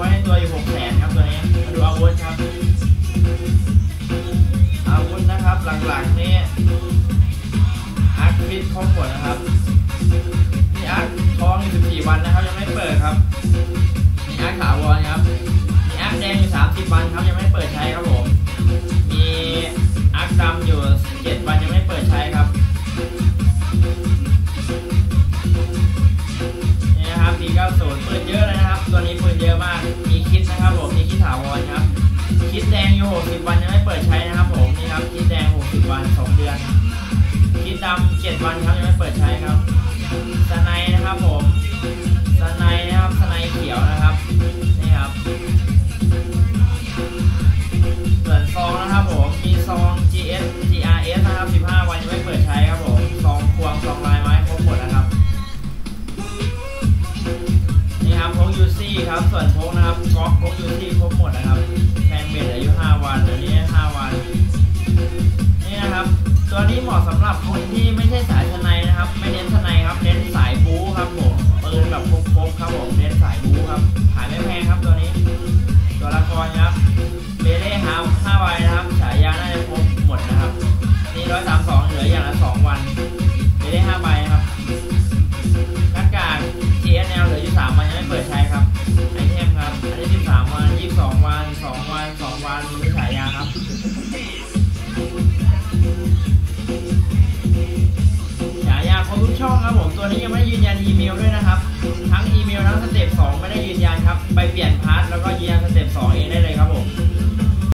ไว้ในตัวอยู่หกแสนครับตัวนี้ดูอาวุธครับ อาวุธนะครับหลักๆนี่อาร์คฟิตครบหมดนะครับนี่อาร์คท้องอยู่14วันนะครับยังไม่เปิดครับนี่อาร์คถาวอรครับนี่อาร์คแดงอยู่30วันครับยังไม่เปิดใช้ครับผม นะครับ P90 ปืนเยอะนะครับ ตัวนี้ปืนเยอะมาก มีคิดนะครับผม มีคิดถาวรครับ คิดแดงอยู่60วันยังไม่เปิดใช้นะครับผม นี่ครับ คิดแดง 60 วัน 2 เดือน คิดดำ7วันครับยังไม่เปิดใช้ครับสไนนะครับผมสไนนะครับสไนเขียวนะครับ นี่ครับ ส่วนซองนะครับผม มีซอง GS GRS นะครับ 15 วัน ซี่ครับส่วนพกนะครับก๊อกพกยูซี่ครบหมดนะครับแพงเบ็ดอายุ 5 วันอันนี้ 5 วันนี่นะครับ ตัวนี้เหมาะสำหรับคนที่ไม่ใช่สายทนายนะครับ ไม่เน้นทนายครับเน้นสายบู๊ครับผมปืนแบบพกๆครับผมเน้นสายบู๊ครับขายไม่แพงครับตัวนี้ เปิดใช้ครับไอเทมครับอันนี้13วันยี่สองวันสองวันสองวันมีฉายาครับฉายาครบทุกช่องครับผมตัวนี้ยังไม่ยืนยันอีเมลด้วยนะครับ ทั้งอีเมลทั้งสเต็ปสองไม่ได้ยืนยันครับ ไปเปลี่ยนพาร์ทแล้วก็ยืนยันสเต็ปสองเอง